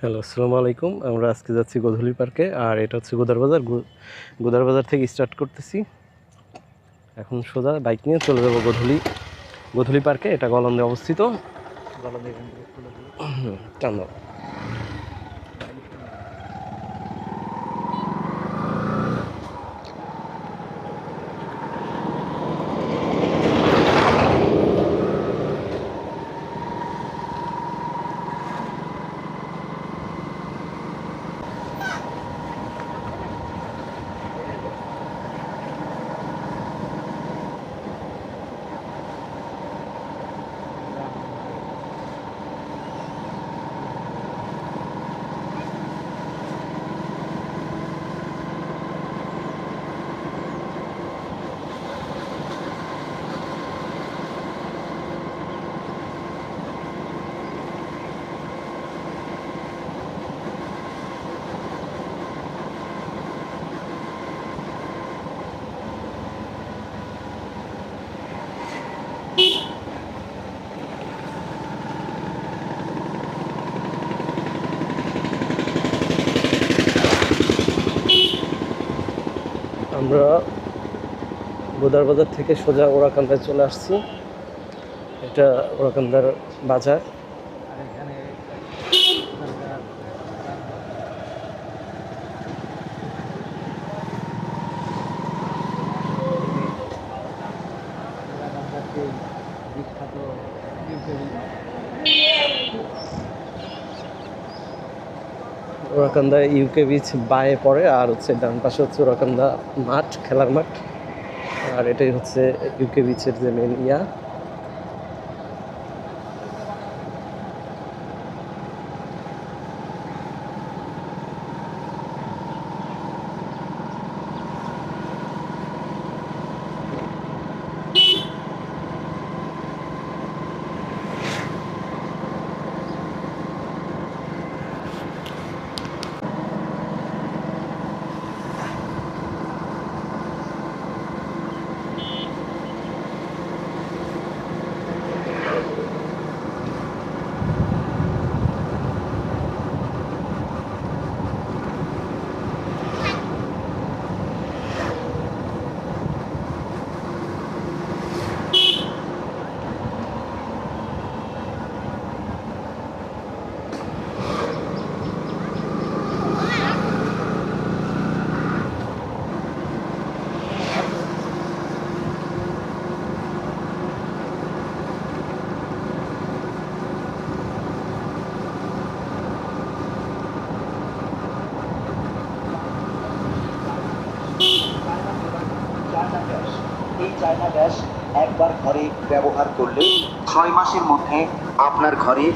Hello আসসালামু আলাইকুম। আমরা আজকে যাচ্ছি গোধূলি পার্কে আর এটা হচ্ছে গোদারবাজার বাজার। গোদার বাজার থেকে স্টার্ট করতেছি। এখন সোজা বাইক নিয়ে চলে যাব গোধূলি গোধূলি পার্কে। এটা গলন্দে অবস্থিত। গলন্দে টান আমরা গোদার বাজার থেকে সোজা ওরাকান্দায় চলে আসছি। এটা ওরাকান্দার বাজার আর এখানে এখানকার এলাকার যে বিখ্যাত ইউকেরি ওরাকান্দা ইউকে বিচ বায়ে পড়ে, আর হচ্ছে ডান পাশে হচ্ছে ওরাকান্দা মাঠ, খেলার মাঠ। আর এটাই হচ্ছে ইউকে বিচের যে মেন ইয়া। একবার ঘরে ব্যবহার করলে ছয় মাসের মধ্যে আপনার ঘরে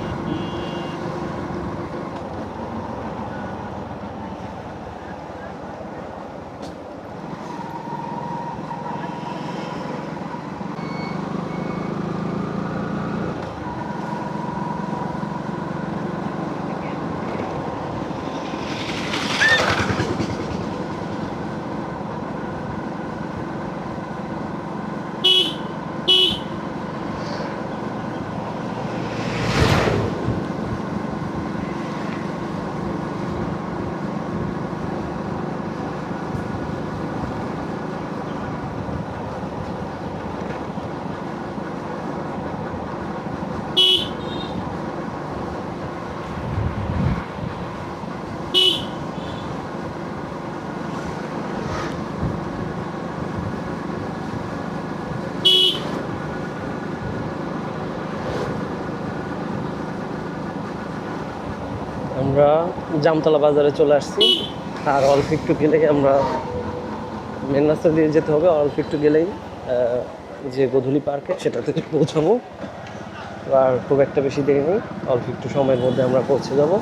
আমরা জামতলা বাজারে চলে আসছি। আর অল্প একটু গেলেই আমরা মেন রাস্তা দিয়ে যেতে হবে অল্প একটু গেলেই যে গধুলি পার্কে সেটাতে পৌঁছাবো। আর খুব একটা বেশি দেরি নেই, অল্প একটু সময়ের মধ্যে আমরা পৌঁছে যাব।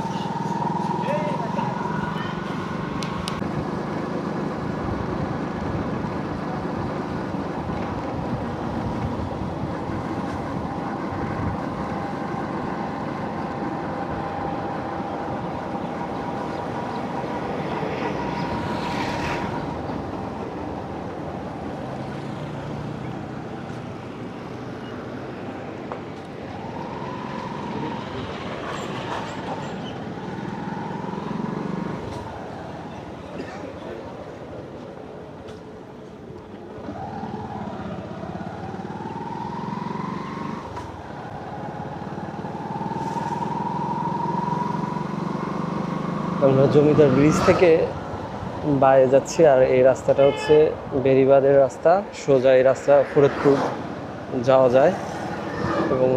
আমরা জমিদার ব্রিজ থেকে বাইরে যাচ্ছি আর এই রাস্তাটা হচ্ছে বেরিবাদের রাস্তা। সোজা এই রাস্তা ফরিদপুর যাওয়া যায় এবং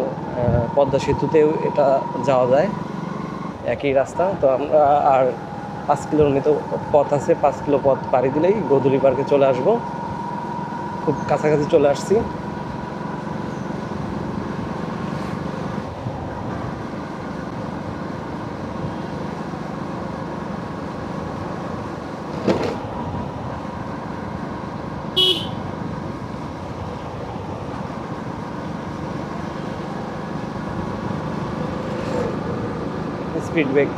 পদ্মা সেতুতেও এটা যাওয়া যায়। একই রাস্তা, তো আমরা আর পাঁচ কিলোর মতো পথ আছে, পাঁচ কিলো পথ পাড়ি দিলেই গোধূলি পার্কে চলে আসব। খুব কাছাকাছি চলে আসছি। फीडबैक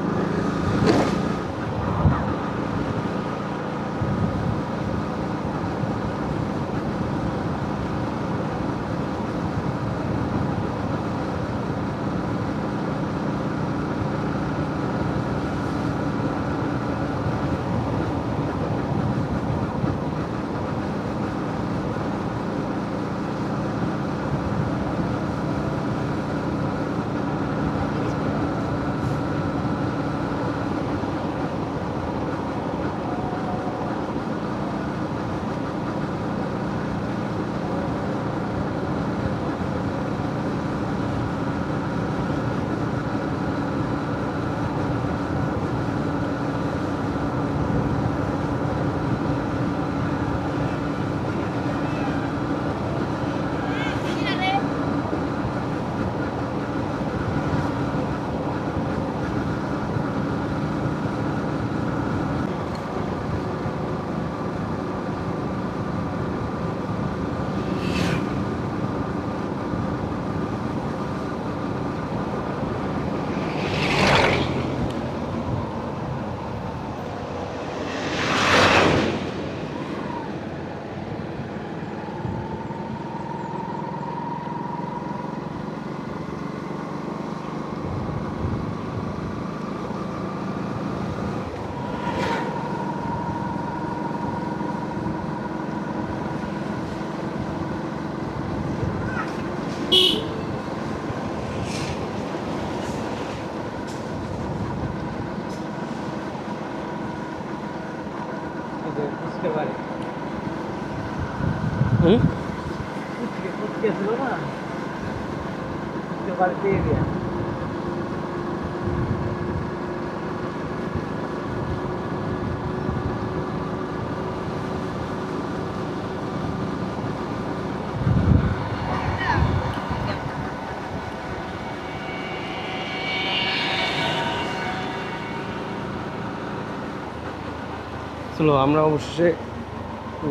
চলো আমরা অবশেষে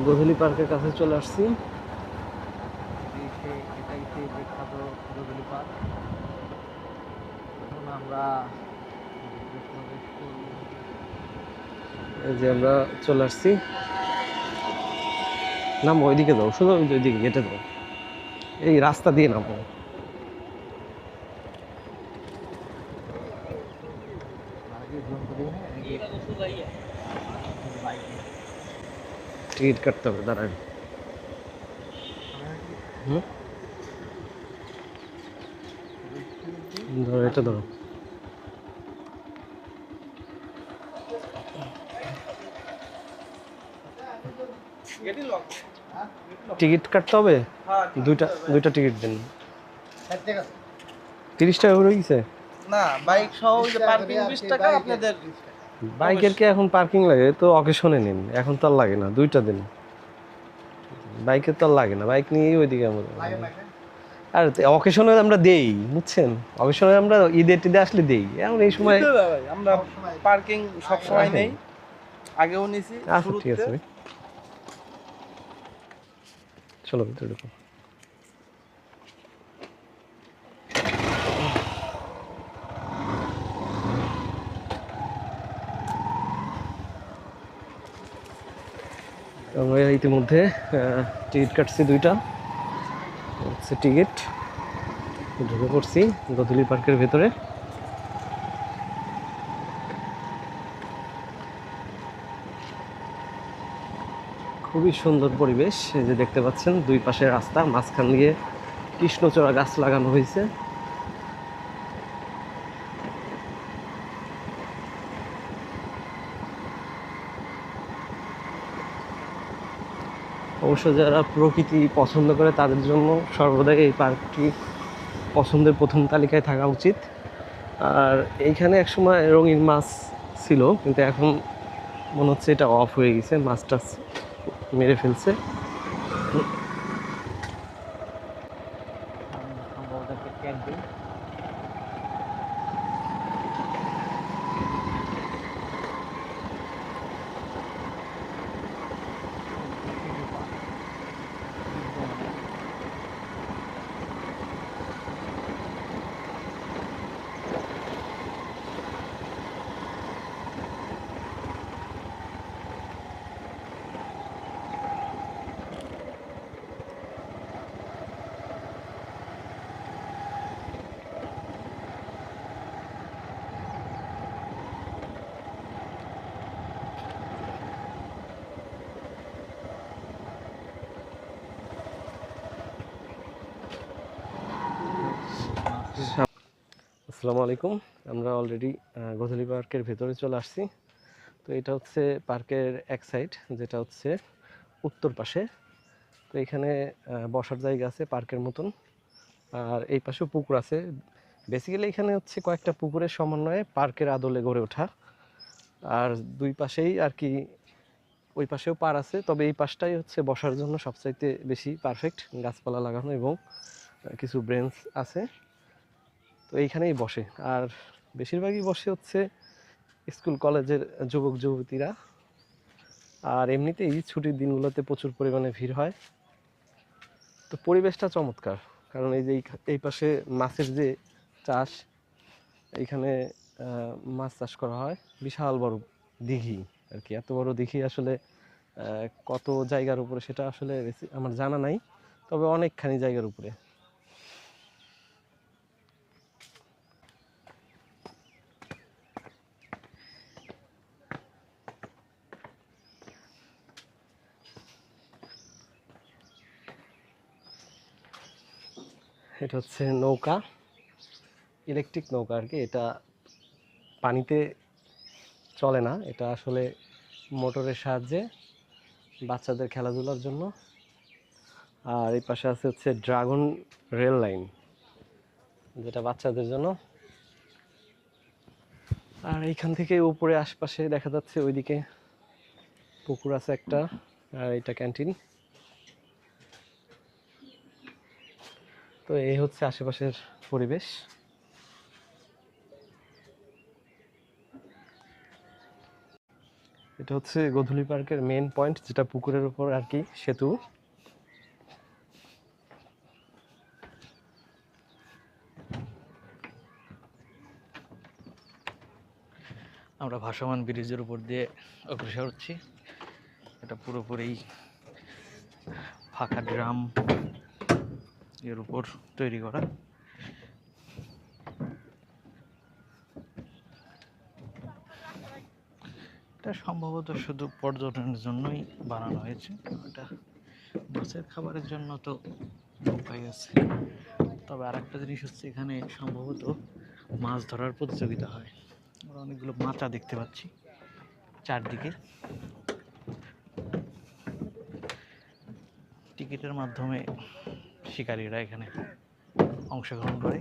গোধূলি পার্কের কাছে চলে আসছি। এটাই সেই বিখ্যাত রবীন্দ্র পার্ক। এখন আমরা এই যে আমরা চলে আসছি। নাম ওইদিকে যাও শুধু ওই ওইদিকে গেটে যাও। এই রাস্তা দিয়ে নামো আগে জোন করি না এই বাইক টিকিট কাটতে হবে দাঁড়ান। ধরো এটা ধরো। টিকিট কাটতে হবে? দুইটা দুইটা টিকিট দিন। তিরিশ টাকা করে গেছে? না বাইক সহ পার্কিং বিশ টাকা আপনাদের বাইকের কি এখন পার্কিং লাগে? তো অকেশনে নিন এখন তো আর লাগে না দুইটা দিন। বাইকের তো আর লাগে না বাইক নিয়েই ওইদিকে আমরা আর অকেশনে আমরা দেই বুঝছেন? অকেশনে আমরা ঈদে টিদে আসলে দেই। এখন এই সময় আমরা পার্কিং সব সময় নেই। আগেও নিছি আচ্ছা ঠিক আছে। শুরুতে। চলো ভিতরে ঢুকো। আমরা ইতিমধ্যে টিকিট কাটছি দুইটা। হচ্ছে টিকিট, ঢুকে পড়ছি গধুলি পার্কের ভেতরে। খুবই সুন্দর পরিবেশ, এই যে দেখতে পাচ্ছেন, দুই পাশে রাস্তা, মাঝখান দিয়ে কৃষ্ণচূড়া গাছ লাগানো হয়েছে। অবশ্য যারা প্রকৃতি পছন্দ করে তাদের জন্য সর্বদাই এই পার্কটি পছন্দের প্রথম তালিকায় থাকা উচিত। আর এইখানে একসময় রঙিন মাছ ছিল, কিন্তু এখন মনে হচ্ছে এটা অফ হয়ে গেছে, মাছটা মেরে ফেলছে সম্ভবত একটা ক্যাট দিই আসসালামু আলাইকুম। আমরা অলরেডি গোধূলি পার্কের ভেতরে চলে আসছি। তো এটা হচ্ছে পার্কের এক সাইড যেটা হচ্ছে উত্তর পাশে। তো এখানে বসার জায়গা আছে পার্কের মতন। আর এই পাশেও পুকুর আছে। বেসিক্যালি এখানে হচ্ছে কয়েকটা পুকুরের সমন্বয়ে পার্কের আদলে গড়ে ওঠা। আর দুই পাশেই আর কি, ওই পাশেও পার আছে। তবে এই পাশটাই হচ্ছে বসার জন্য সবচাইতে বেশি পারফেক্ট গাছপালা লাগানো এবং কিছু ব্রেঞ্চ আছে। এইখানেই বসে। আর বেশিরভাগই বসে হচ্ছে স্কুল কলেজের যুবক, যুবতীরা। আর এমনিতেই ছুটির দিনগুলোতে প্রচুর পরিমাণে ভিড় হয়। তো পরিবেশটা চমৎকার। কারণ এই যে এই পাশে মাছের যে চাষ, এইখানে মাছ চাষ করা হয়। বিশাল বড় দিঘি আর কি। এত বড় দিঘি আসলে কত জায়গার উপরে সেটা আসলে আমার জানা নাই। তবে অনেকখানি জায়গার উপরে। এটা হচ্ছে নৌকা ইলেকট্রিক নৌকা আর কি। এটা পানিতে চলে না, এটা আসলে মোটরের সাহায্যে বাচ্চাদের খেলাধুলার জন্য। আর এই পাশে আছে হচ্ছে ড্রাগন রেল লাইন যেটা বাচ্চাদের জন্য। আর এইখান থেকে উপরে আশপাশে দেখা যাচ্ছে ওইদিকে পুকুর আছে একটা, আর এটা ক্যান্টিন তো এই হচ্ছে আশেপাশের পরিবেশ। এটা হচ্ছে গোধূলি পার্কের মেন পয়েন্ট যেটা পুকুরের উপর আর কি, সেতু। আমরা ভাসমান ব্রিজের উপর দিয়ে অগ্রসর হচ্ছি। এটা পুরোপুরি ফাঁকা ড্রাম। এর উপর তৈরি করা। এটা সম্ভবত শুধু পর্যটনের জন্যই বানানো হয়েছে। এটা মাছের খাবারের জন্য তো নৌকাই আছে তবে আর একটা জিনিস হচ্ছে এখানে সম্ভবত মাছ ধরার প্রতিযোগিতা হয়। আমরা অনেকগুলো মাচা দেখতে পাচ্ছি চারদিকে। টিকিটের মাধ্যমে শিকারীরা এখানে অংশগ্রহণ করে।